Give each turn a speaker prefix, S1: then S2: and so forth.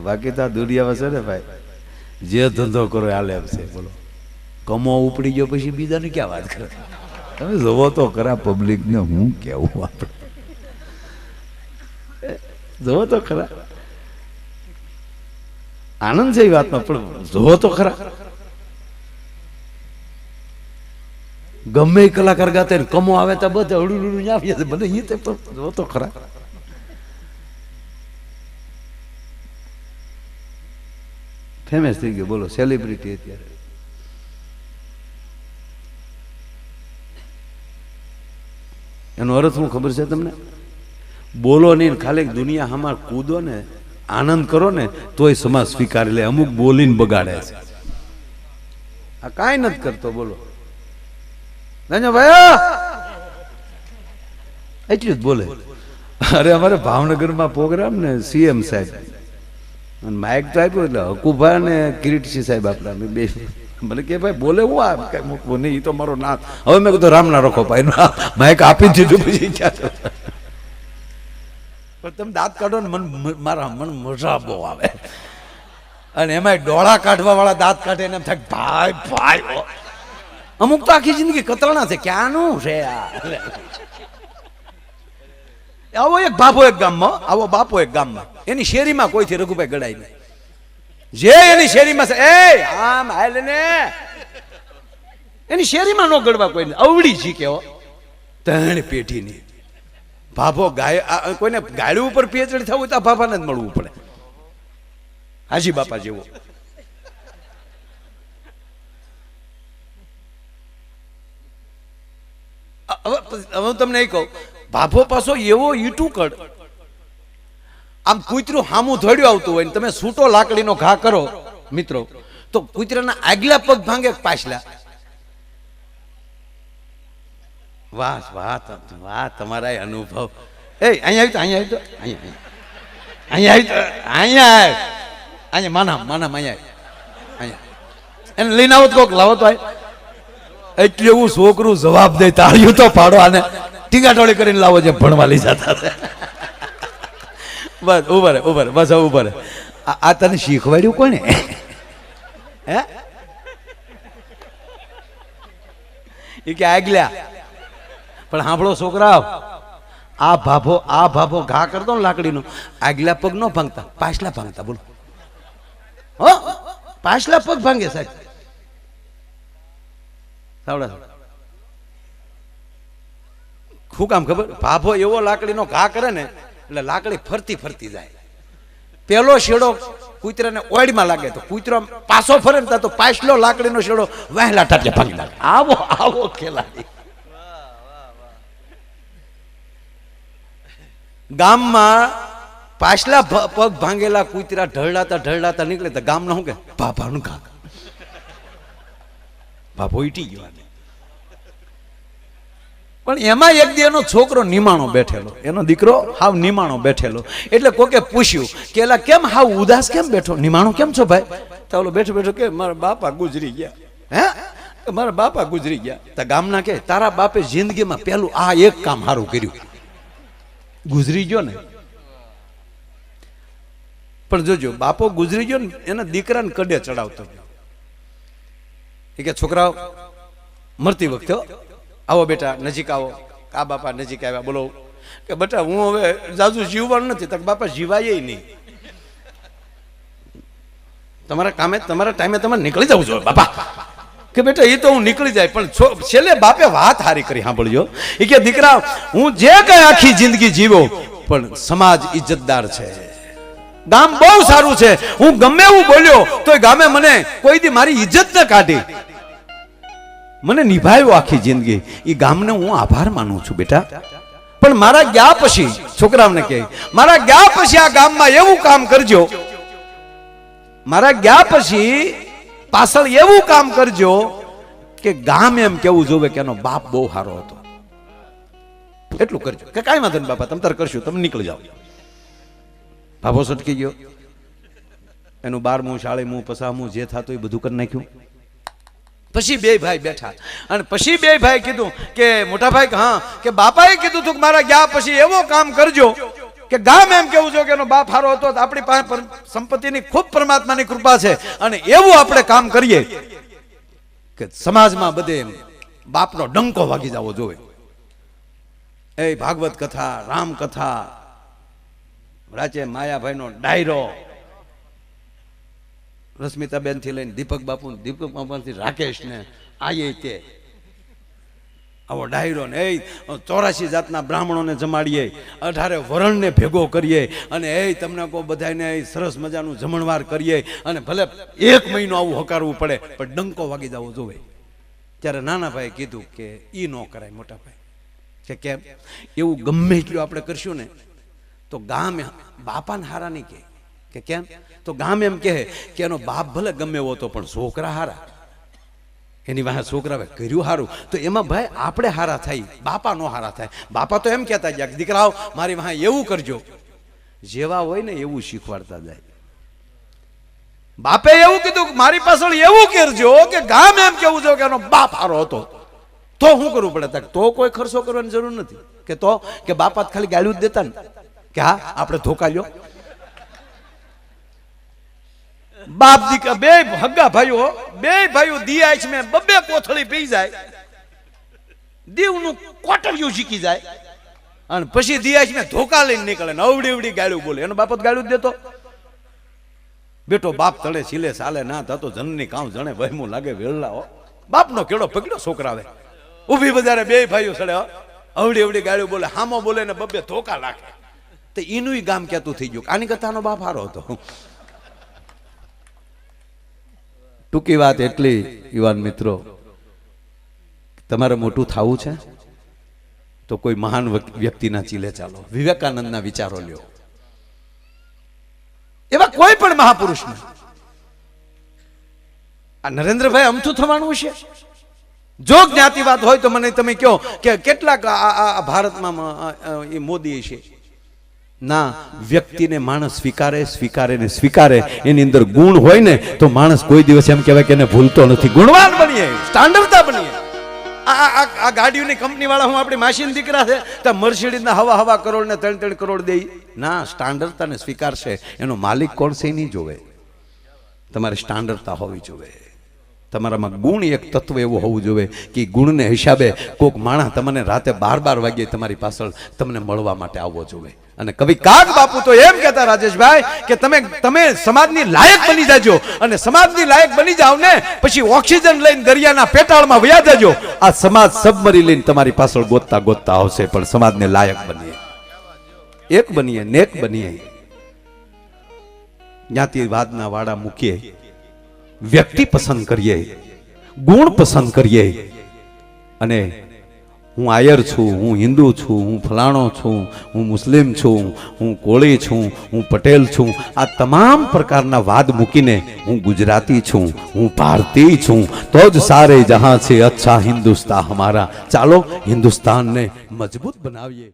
S1: બાકી તો આ દુનિયામાં છે ને ભાઈ, જે ધંધો કરો હાલે એમ છે, બોલો. કમો ઉપડી ગયો પછી બીજાને ક્યાં વાત કરે? તમે જોવો તો ખરા પબ્લિકને હું કેવું આપણે જોવો તો ખરા. આનંદ છે એ વાતમાં પણ જોવો તો ખરા. ગમે કલાકાર ગાતે કમો આવે તો બધા હળું હળું આવીએ ભલે એ તે પણ જોવો તો ખરા. ફેમસ થઈ ગયો, બોલો સેલિબ્રિટી અત્યારે. એનો અર્થ શું ખબર છે તમને? બોલો નહીં ખાલી દુનિયા હમાર કૂદો ને, આનંદ કરો ને, તોય સમાજ સ્વીકારી લે, અમુક બોલીને બગાડે છે. આ કાંઈ નથી કરતો, બોલો. ભાઈ એટલું જ બોલે. અરે અમારે ભાવનગરમાં પ્રોગ્રામ ને, સીએમ સાહેબ. અને માઇક તો આપ્યું એટલે હકુભા ને કિરીટસિંહ સાહેબ આપણા બે. મને કે ભાઈ, બોલે હું આ? કઈ મૂકવું નહીં તો મારો નાથ. હવે મેં કીધું રામ ના રખો ભાઈ માઇક આપી દીધું પછી પણ તમે દાંત કાઢો ને મન મારા મન મજા બહુ આવે. અને એમાંય ડોળા કાઢવા વાળા દાંત કાઢે ને એમ થાય ભાઈ ભાઈ અમુક તો આખી જિંદગી કતરણા છે, ક્યાંનું છે આ? આવો એક બાપો એક ગામમાં, આવો બાપો એક ગામમાં. એની શેરીમાં કોઈથી રઘુભાઈ ગડાય નહીં. જે એની શેરીમાં છે, એ આમ હાલ ને. એની શેરીમાં ન ગડવા કોઈ અવળી જી કેવો. ત્રણ પેઢીની. ભાભો ગાય કોઈને ગાડી ઉપર પીએચડી થવું તો ભાભાને જ મળવું પડે. હાજી બાપા જેવો. હવે હું તમને એ કહું. ભાભો પાછો એવો ઈટું કડ આમ કૂતરું હામું ધડ્યું આવતું હોય તમે સૂટો લાકડીનો ઘા કરો, મિત્રો, તો કૂતરાના આગલા પગ ભાંગે પાછલા? વાહ વાહ વાહ, તમારા અનુભવ. એ, અહીંયા આવી તો, અહીંયા આવી તો, અહીંયા અહીંયા આવી તો, અહીંયા અહીંયા, માના માના, અહીંયા અહીંયા એને લઈને આવો તો કોક, લાવો તો એટલે એવું છોકરું જવાબ દે તાળ્યું તો પાડો આને. ટીગાટોળી કરીને લાવો જે ભણવા લઈ જતા બસ ઉભર ઉભર બસ ઉભર આ આ તને શીખવાડ્યું કોને હે? એ કે આગલ્યા પણ સાંભળો છોકરાઓ આ ભાભો આ ભાભો ઘા કરતો ને લાકડીનો આગલા પગ નો ભાંગતા પાછલા ભાંગતા બોલો. હો? પાછલા પગ ભાંગે સાહેબ. સાવડા શું કામ ખબર? ભાભો એવો લાકડીનો ઘા કરે ને, એટલે લાકડી ફરતી ફરતી જાય. પેલો શેડો કૂતરાને ઓયડમાં લાગે તો કૂતરો પાછો ફરે ને તો પાછલો લાકડીનો શેડો વહેલા ટાટિયા ભાગી લાગે આવો આવો ખેલાડી. ગામમાં પાછલા પગ ભાંગેલા કૂતરા ઢળડાતા ઢળડાતા નીકળે તો ગામના શું કે ભાભાનું ઘા. ભાભો ઈટી ગયો. પણ એમાં એક દી એનો છોકરો નિમાણો બેઠેલો. એનો દીકરો હાવ નિમાણો બેઠેલો. એટલે કોકે પૂછ્યું કે એલા કેમ હાવ ઉદાસ કેમ બેઠો? નિમાણો કેમ છો ભાઈ? તો ઓલો બેઠો બેઠો કે મારા બાપા ગુજરી ગયા. હે? મારા બાપા ગુજરી ગયા. તો ગામના કે તારા બાપે જિંદગીમાં પહેલું આ એક કામ સારું કર્યું. ગુજરી ગયો ને. પણ જોજો, બાપો ગુજરી ગયો ને, એના દીકરાને કડે ચડાવતો એ કે છોકરાઓ, મરતી વખતે આવો બેટા, નજીક આવો. આ બાપા નજીક આવ્યા, બોલો. કે બેટા, હું હવે જાજુ જીવવાનું નથી તક બાપા જીવાય નહીં. તમારા કામે, તમારા ટાઈમે તમે નીકળી જવું જોઈએ, બાપા. કે બેટા એ તો હું નીકળી જાય, પણ છેલ્લે બાપે વાત હારી કરી, સાંભળજો. એ કે, દીકરા, હું જે કઈ આખી જિંદગી જીવો, પણ સમાજ ઇજ્જતદાર છે. ગામ બહુ સારું છે. હું ગમે એવું બોલ્યો તો ગામે મને કોઈ દી મારી ઇજ્જત ન કાઢી. મને નિભાવ્યો આખી જિંદગી. એ ગામને હું આભાર માનું છું બેટા. પણ મારા ગયા પછી, છોકરાઓને કહે, મારા ગયા પછી આ ગામમાં એવું કામ કરજો. મારા ગયા પછી પાછળ એવું કામ કરજો કે ગામ એમ કેવું જોવે કે એનો બાપ બહુ સારો હતો. એટલું કરજો. કે કાંઈ વાંધો નહીં બાપા, તમે તાર કરશું, તમે નીકળી જાઓ. ભાભો સટકી ગયો. એનું બારમું, શાળીમું, પસામું, જે થતું એ બધું કરી નાખ્યું. પછી બે ભાઈ બેઠા. અને પછી બે ભાઈ કીધું કે મોટા ભાઈ હા, કે બાપાએ કીધું તું કે મારા ગયા પછી એવો કામ કરજો કે ગામ એમ કેવું છે કે એનો બાપ હારો હતો આપણી પાસે સંપત્તિની ખૂબ પરમાત્માની કૃપા છે અને એવું આપણે કામ કરીએ. કે સમાજમાં બધે બાપનો ડંકો વાગી જવો જોઈએ. એ ભાગવત કથા, રામ કથા, રાચે માયાભાઈનો ડાયરો રશ્મિતાબેનથી લઈને દીપક બાપુ દીપક બાપુથી રાકેશ ને આયે તે. આવો ડાયરો ને એ ચોરાસી જાતના બ્રાહ્મણોને જમાડીએ. અઢારે વરણને ભેગો કરીએ અને એ તમને કહો બધાને સરસ મજાનું જમણવાર કરીએ અને ભલે એક મહિનો આવું હકારવું પડે, પણ ડંકો વાગી જવો જોવે. ત્યારે નાના ભાઈએ કીધું કે એ ન કરાય મોટા ભાઈ કે કેમ? એવું ગમે એટલું આપણે કરશું ને, તો ગામ બાપાને હારા નહીં કહે. કે કેમ? તો ગામ એમ કહે કે એનો બાપ ભલે ગમે એવો હતો, પણ છોકરા હારા. એની વાહે છોકરાએ કર્યું હારું. તો એમાં ભાઈ આપણે હારા થાય બાપા નો હારા થાય. બાપા તો એમ કહેતા જાય દીકરાઓ, મારી વાહે એવું કરજો. જેવા હોય ને એવું શીખવાડતા જાય. બાપે એવું કીધું મારી પાછળ એવું કરજો કે ગામ એમ કેવું જો કે એનો બાપ હારો હતો. તો શું કરવું પડે? તક તો કોઈ ખર્ચો કરવાની જરૂર નથી. કે તો કે બાપા ખાલી ગાળ્યું જ દેતા ને. કે હા, આપણે ધોકા લ્યો. બાપ દીકરા બે હગા ભાઈઓ, બે ભાઈઓ દિયા છે, મેં બબે કોથળી પી જાય. દીવનું કોટડિયું શીખી જાય. અને પછી દિયા છે ધોકા લઈને નીકળે ને અવડી અવડી ગાળ્યું બોલે. એનો બાપત ગાળું દેતો. બેટો બાપ તળે છીલે સાલે, ના થતો જનની કામ જણે વહેમું લાગે વેળલા હો. બાપનો કેળો પકડ્યો છોકરાવે. ઊભી બજારે બે ભાઈઓ સડે. અવડી અવડી ગાળ્યું બોલે, હામો બોલે ને બબે ધોકા લાગે તો એનું ગામ કેતું થઈ ગયું. આની કથાનો બાપ હારો હતો. ટૂંકી વાત એટલી, યુવાન મિત્રો. તમારે મોટું થવું છે? તો કોઈ મહાન વ્યક્તિના ચીલે ચાલો. વિવેકાનંદના વિચારો લ્યો. એવા કોઈ પણ મહાપુરુષને. આ નરેન્દ્રભાઈ અમથું થવાનું છે? જો જ્ઞાતિવાદ હોય તો મને તમે કહો કે કેટલાક આ- ભારતમાં મોદી છે. ના વ્યક્તિને માણસ સ્વીકારે સ્વીકારે ને સ્વીકારે એની અંદર ગુણ હોય ને તો માણસ કોઈ દિવસ એમ કહેવાય કે એને ભૂલતો નથી. ગુણવાન બનીએ સ્ટાન્ડર્ડતા બનીએ. આ આ- આ ગાડીઓની કંપની વાળા હું આપણી માસીન દીકરા છે તો મર્સિડીઝના હવા હવા કરોડ ને ત્રણ ત્રણ કરોડ દે. ના સ્ટાન્ડર્ડતાને સ્વીકારશે. એનો માલિક કોણ છે નહીં જોવે. તમારે સ્ટાન્ડર્ડતા હોવી જોઈએ તમારામાં ગુણ એક તત્વ એવું હોવું જોઈએ કે ગુણને હિસાબે કોક માણસ તમને રાતે બાર બાર વાગ્યે તમારી પાછળ તમને મળવા માટે આવવો જોઈએ અને કવિ કાગ બાપુ તો એમ કહેતા, રાજેશભાઈ, કે તમે તમે સમાજની લાયક બની જાજો અને સમાજની લાયક બની જાવ ને, પછી ઓક્સિજન લઈને દરિયાના પેટાળમાં વયા જજો. આ સમાજ સબમરી લઈને તમારી પાછળ ગોતતા ગોતતા આવશે, પણ સમાજને લાયક બનીએ. એક બનીએ, નેક બનીએ. જ્ઞાતિવાદના વાડા મૂકીએ, વ્યક્તિ પસંદ કરીએ, ગુણ પસંદ કરીએ અને હું આયર છું, હું હિન્દુ છું, હું ફલાણો છું, હું મુસ્લિમ છું, હું કોળી છું, હું પટેલ છું. આ તમામ પ્રકારના વાદ મૂકીને હું ગુજરાતી છું, હું ભારતીય છું. તો જ સારે જહાં છે અચ્છા હિન્દુસ્તા હમારા, ચાલો હિન્દુસ્તાનને મજબૂત બનાવીએ.